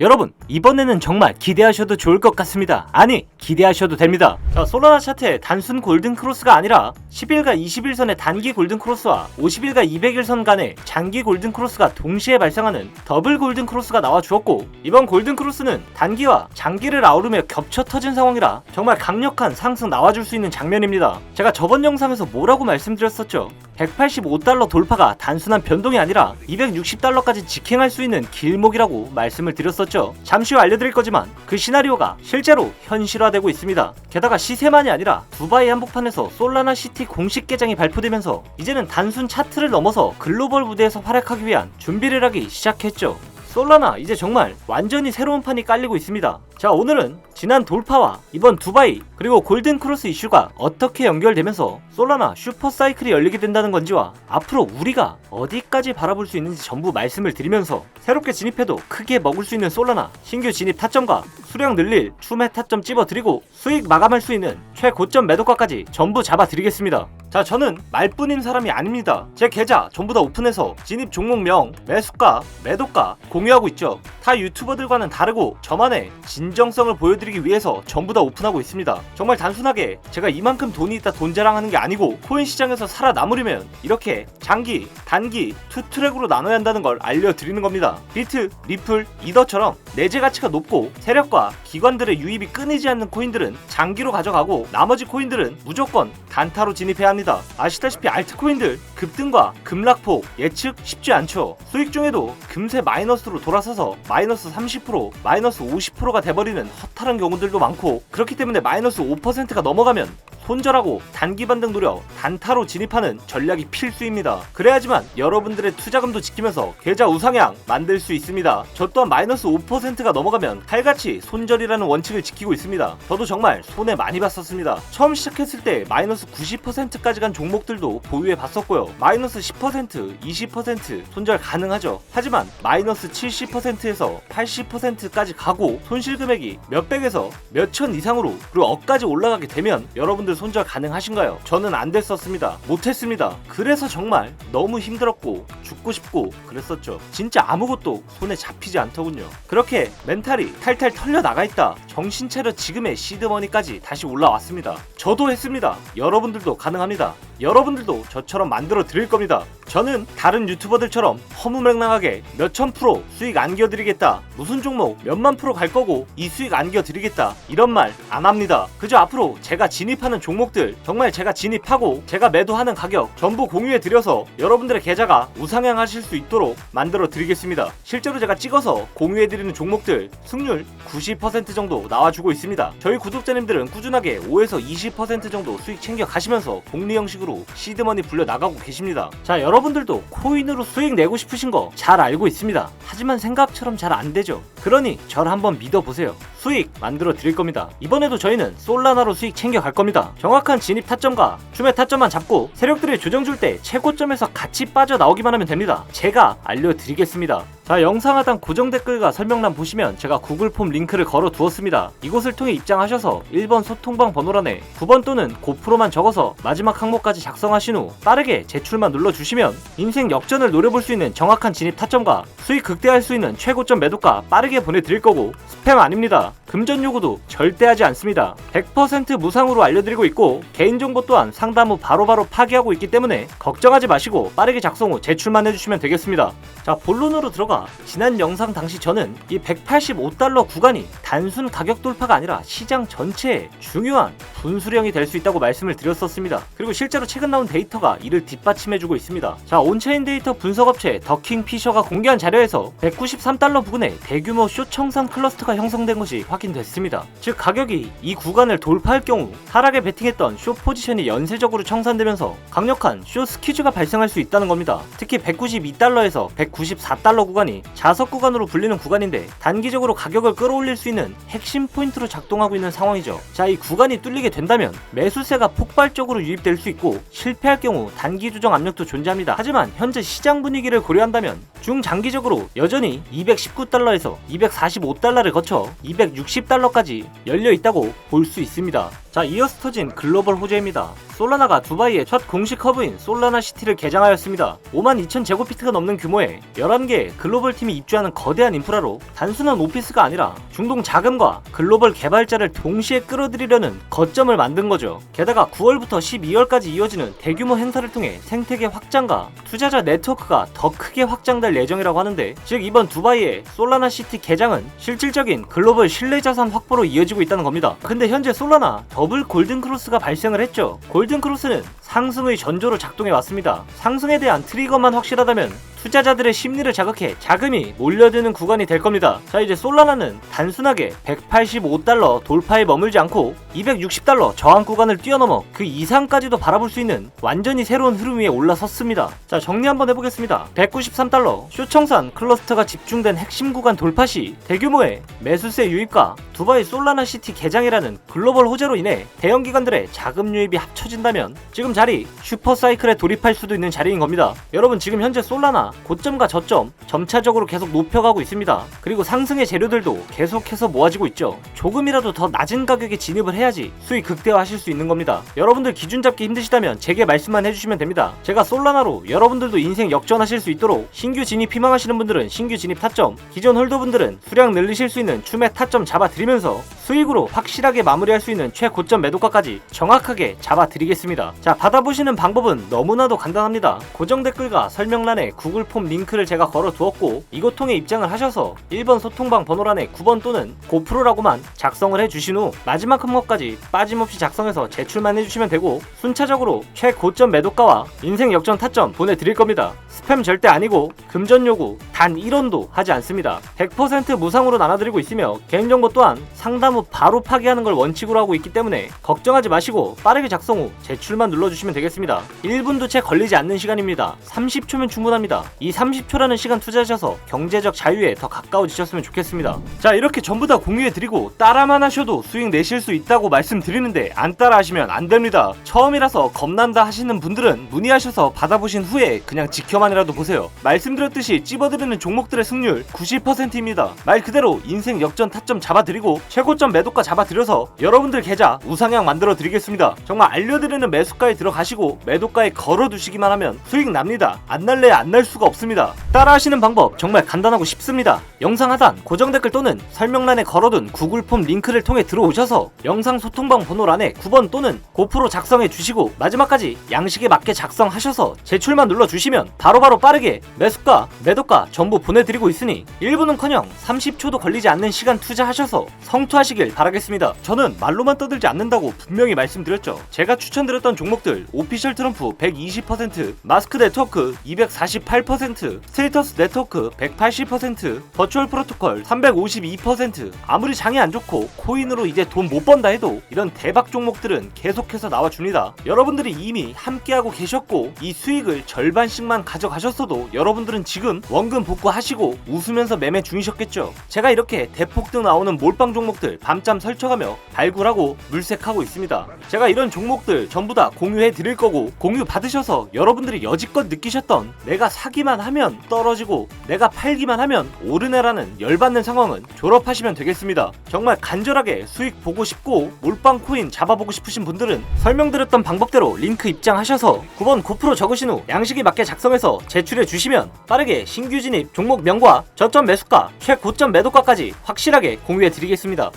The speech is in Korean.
여러분 이번에는 정말 기대하셔도 좋을 것 같습니다. 아니 기대하셔도 됩니다. 자 솔라나 차트의 단순 골든 크로스가 아니라 10일과 20일선의 단기 골든 크로스와 50일과 200일선 간의 장기 골든 크로스가 동시에 발생하는 더블 골든 크로스가 나와 주었고 이번 골든 크로스는 단기와 장기를 아우르며 겹쳐 터진 상황이라 정말 강력한 상승 나와줄 수 있는 장면입니다. 제가 저번 영상에서 뭐라고 말씀드렸었죠 185달러 돌파가 단순한 변동이 아니라 260달러까지 직행할 수 있는 길목이라고 말씀을 드렸었죠. 잠시 후 알려드릴 거지만 그 시나리오가 실제로 현실화되고 있습니다. 게다가 시세만이 아니라 두바이 한복판에서 솔라나 시티 공식 개장이 발표되면서 이제는 단순 차트를 넘어서 글로벌 무대에서 활약하기 위한 준비를 하기 시작했죠. 솔라나 이제 정말 완전히 새로운 판이 깔리고 있습니다. 자 오늘은 지난 돌파와 이번 두바이 그리고 골든 크로스 이슈가 어떻게 연결되면서 솔라나 슈퍼 사이클이 열리게 된다는 건지와 앞으로 우리가 어디까지 바라볼 수 있는지 전부 말씀을 드리면서 새롭게 진입해도 크게 먹을 수 있는 솔라나 신규 진입 타점과 수량 늘릴 추매 타점 찝어드리고 수익 마감할 수 있는 최고점 매도가까지 전부 잡아드리겠습니다. 자 저는 말뿐인 사람이 아닙니다. 제 계좌 전부 다 오픈해서 진입 종목명, 매수가, 매도가 공유하고 있죠. 타 유튜버들과는 다르고 저만의 진정성을 보여드리기 위해서 전부 다 오픈하고 있습니다. 정말 단순하게 제가 이만큼 돈이 있다 돈 자랑하는 게 아니고 코인 시장에서 살아남으려면 이렇게 장기, 단기, 투 트랙으로 나눠야 한다는 걸 알려드리는 겁니다. 비트, 리플, 이더처럼 내재 가치가 높고 세력과 기관들의 유입이 끊이지 않는 코인들은 장기로 가져가고 나머지 코인들은 무조건 단타로 진입해야 합니다. 아시다시피 알트코인들 급등과 급락폭 예측 쉽지 않죠. 수익 중에도 금세 마이너스로 돌아서서 마이너스 30%, 마이너스 50%가 돼버리는 허탈한 경우들도 많고 그렇기 때문에 마이너스 5%가 넘어가면 손절하고 단기 반등 노려 단타로 진입하는 전략이 필수입니다. 그래야지만 여러분들의 투자금도 지키면서 계좌 우상향 만들 수 있습니다. 저 또한 마이너스 5%가 넘어가면 칼같이 손절이라는 원칙을 지키고 있습니다. 저도 정말 손해 많이 봤었습니다. 처음 시작했을 때 마이너스 90%까지 간 종목들도 보유해 봤었고요. 마이너스 10%, 20% 손절 가능하죠. 하지만 마이너스 70%에서 80%까지 가고 손실 금액이 몇백에서 몇천 이상으로 그리고 억까지 올라가게 되면 여러분들 손절 가능하신가요? 저는 안 됐었습니다. 못했습니다. 그래서 정말 너무 힘들었고 죽고 싶고 그랬었죠. 진짜 아무것도 손에 잡히지 않더군요. 그렇게 멘탈이 탈탈 털려 나가 있다. 정신 차려 지금의 시드머니까지 다시 올라왔습니다. 저도 했습니다. 여러분들도 가능합니다. 여러분들도 저처럼 만들어 드릴 겁니다. 저는 다른 유튜버들처럼 허무맹랑하게 몇천 프로 수익 안겨드리겠다. 무슨 종목 몇만 프로 갈 거고 이 수익 안겨드리겠다. 이런 말 안 합니다. 그저 앞으로 제가 진입하는 종목들 정말 제가 진입하고 제가 매도하는 가격 전부 공유해 드려서 여러분들의 계좌가 우상향하실 수 있도록 만들어 드리겠습니다. 실제로 제가 찍어서 공유해 드리는 종목들 승률 90% 정도 나와주고 있습니다. 저희 구독자님들은 꾸준하게 5에서 20% 정도 수익 챙겨 가시면서 복리 형식으로 시드머니 불려 나가고 계십니다. 자, 여러분들도 코인으로 수익 내고 싶으신 거 잘 알고 있습니다. 하지만 생각처럼 잘 안 되죠. 그러니 저를 한번 믿어보세요. 수익 만들어 드릴 겁니다. 이번에도 저희는 솔라나로 수익 챙겨 갈 겁니다. 정확한 진입 타점과 춤의 타점만 잡고 세력들이 조정 줄 때 최고점에서 같이 빠져 나오기만 하면 됩니다. 제가 알려드리겠습니다. 자 영상 하단 고정 댓글과 설명란 보시면 제가 구글 폼 링크를 걸어 두었습니다. 이곳을 통해 입장하셔서 1번 소통방 번호란에 9번 또는 고프로만 적어서 마지막 항목까지 작성하신 후 빠르게 제출만 눌러주시면 인생 역전을 노려볼 수 있는 정확한 진입 타점과 수익 극대화할 수 있는 최고점 매도가 빠르게 보내드릴 거고 스팸 아닙니다. 금전 요구도 절대 하지 않습니다. 100% 무상으로 알려드리고 있고 개인정보 또한 상담 후 바로바로 파기하고 있기 때문에 걱정하지 마시고 빠르게 작성 후 제출만 해주시면 되겠습니다. 자 본론으로 들어가 지난 영상 당시 저는 이 185달러 구간이 단순 가격 돌파가 아니라 시장 전체에 중요한 분수령이 될 수 있다고 말씀을 드렸었습니다. 그리고 실제로 최근 나온 데이터가 이를 뒷받침해주고 있습니다. 자 온체인 데이터 분석업체 더킹 피셔가 공개한 자료에서 193달러 부근에 대규모 쇼 청산 클러스터가 형성된 것이 확인됐습니다. 즉 가격이 이 구간을 돌파할 경우 하락에 베팅했던 쇼 포지션이 연쇄적으로 청산되면서 강력한 쇼 스퀴즈가 발생할 수 있다는 겁니다. 특히 192달러에서 194달러 구간이 자석 구간으로 불리는 구간인데 단기적으로 가격을 끌어올릴 수 있는 핵심 포인트로 작동하고 있는 상황이죠. 자, 이 구간이 뚫리게 된다면 매수세가 폭발적으로 유입될 수 있고 실패할 경우 단기 조정 압력도 존재합니다. 하지만 현재 시장 분위기를 고려한다면 중장기적으로 여전히 219달러에서 245달러를 거쳐 260달러까지 열려 있다고 볼 수 있습니다. 자, 이어서 터진 글로벌 호재입니다. 솔라나가 두바이의 첫 공식 허브인 솔라나 시티를 개장하였습니다. 52,000 제곱피트가 넘는 규모의 11개 글로벌 글로벌 팀이 입주하는 거대한 인프라로 단순한 오피스가 아니라 중동 자금과 글로벌 개발자를 동시에 끌어들이려는 거점을 만든 거죠. 게다가 9월부터 12월까지 이어지는 대규모 행사를 통해 생태계 확장과 투자자 네트워크가 더 크게 확장될 예정이라고 하는데 즉 이번 두바이의 솔라나 시티 개장은 실질적인 글로벌 신뢰 자산 확보로 이어지고 있다는 겁니다. 근데 현재 솔라나 더블 골든 크로스가 발생을 했죠. 골든 크로스는 상승의 전조로 작동해 왔습니다. 상승에 대한 트리거만 확실하다면 투자자들의 심리를 자극해 자금이 몰려드는 구간이 될 겁니다. 자 이제 솔라나는 단순하게 185달러 돌파에 머물지 않고 260달러 저항 구간을 뛰어넘어 그 이상까지도 바라볼 수 있는 완전히 새로운 흐름 위에 올라섰습니다. 자 정리 한번 해보겠습니다. 193달러 쇼청산 클러스터가 집중된 핵심 구간 돌파 시 대규모의 매수세 유입과 두바이 솔라나 시티 개장이라는 글로벌 호재로 인해 대형 기관들의 자금 유입이 합쳐진다면 지금 자리 슈퍼 사이클에 돌입할 수도 있는 자리인 겁니다. 여러분 지금 현재 솔라나 고점과 저점 점차적으로 계속 높여가고 있습니다. 그리고 상승의 재료들도 계속해서 모아지고 있죠. 조금이라도 더 낮은 가격에 진입을 해야지 수익 극대화하실 수 있는 겁니다. 여러분들 기준 잡기 힘드시다면 제게 말씀만 해주시면 됩니다. 제가 솔라나로 여러분들도 인생 역전하실 수 있도록 신규 진입 희망하시는 분들은 신규 진입 타점, 기존 홀더분들은 수량 늘리실 수 있는 추매 타점 잡아드리면서 수익으로 확실하게 마무리할 수 있는 최고점 매도가까지 정확하게 잡아드리겠습니다. 자 받아보시는 방법은 너무나도 간단합니다. 고정 댓글과 설명란에 구글 폼 링크를 제가 걸어 두었고 이곳 통해 입장을 하셔서 1번 소통방 번호란에 9번 또는 고프로라고만 작성을 해 주신 후 마지막 항목까지 빠짐없이 작성해서 제출만 해주시면 되고 순차적으로 최고점 매도가와 인생 역전 타점 보내드릴 겁니다. 스팸 절대 아니고 금전 요구 단 1원도 하지 않습니다. 100% 무상으로 나눠드리고 있으며 개인정보 또한 상담 후 바로 파기하는 걸 원칙으로 하고 있기 때문에 걱정하지 마시고 빠르게 작성 후 제출만 눌러주시면 되겠습니다. 1분도 채 걸리지 않는 시간입니다. 30초면 충분합니다. 이 30초라는 시간 투자하셔서 경제적 자유에 더 가까워지셨으면 좋겠습니다. 자 이렇게 전부 다 공유해드리고 따라만 하셔도 수익 내실 수 있다고 말씀드리는데 안 따라 하시면 안 됩니다. 처음이라서 겁난다 하시는 분들은 문의하셔서 받아보신 후에 그냥 지켜만이라도 보세요. 말씀드렸듯이 찝어드리는 종목들의 승률 90%입니다. 말 그대로 인생 역전 타점 잡아드리고 최고점 매도가 잡아드려서 여러분들 계좌 우상향 만들어 드리겠습니다. 정말 알려드리는 매수가에 들어가시고 매도가에 걸어두시기만 하면 수익 납니다. 안 날래 안 날 수가 없습니다. 따라하시는 방법 정말 간단하고 쉽습니다. 영상 하단 고정 댓글 또는 설명란에 걸어둔 구글 폼 링크를 통해 들어오셔서 영상 소통방 번호란에 9번 또는 고프로 작성해 주시고 마지막까지 양식에 맞게 작성하셔서 제출만 눌러 주시면 바로바로 빠르게 매수가 매도가 전부 보내드리고 있으니 1분은커녕 30초도 걸리지 않는 시간 투자하셔서 성투하시길 바라겠습니다. 저는 말로만 떠들지 않는다고 분명히 말씀드렸죠. 제가 추천드렸던 종목들 오피셜 트럼프 120%, 마스크 네트워크 248%, 스테이터스 네트워크 180%, 버추얼 프로토콜 352% 아무리 장이 안 좋고 코인으로 이제 돈 못 번다 해도 이런 대박 종목들은 계속해서 나와줍니다. 여러분들이 이미 함께하고 계셨고 이 수익을 절반씩만 가져가셨어도 여러분들은 지금 원금 복구하시고 웃으면서 매매 중이셨겠죠. 제가 이렇게 대폭 등 나오는 몰빵 종목들 밤잠 설쳐가며 발굴하고 물색하고 있습니다. 제가 이런 종목들 전부 다 공유해 드릴 거고 공유 받으셔서 여러분들이 여지껏 느끼셨던 내가 사기만 하면 떨어지고 내가 팔기만 하면 오르네라는 열받는 상황은 졸업하시면 되겠습니다. 정말 간절하게 수익 보고 싶고 몰빵 코인 잡아보고 싶으신 분들은 설명드렸던 방법대로 링크 입장하셔서 9번 고프로 적으신 후 양식에 맞게 작성해서 제출해 주시면 빠르게 신규 진입 종목 명과 저점 매수가 최고점 매도가까지 확실하게 공유해 드리겠습니다.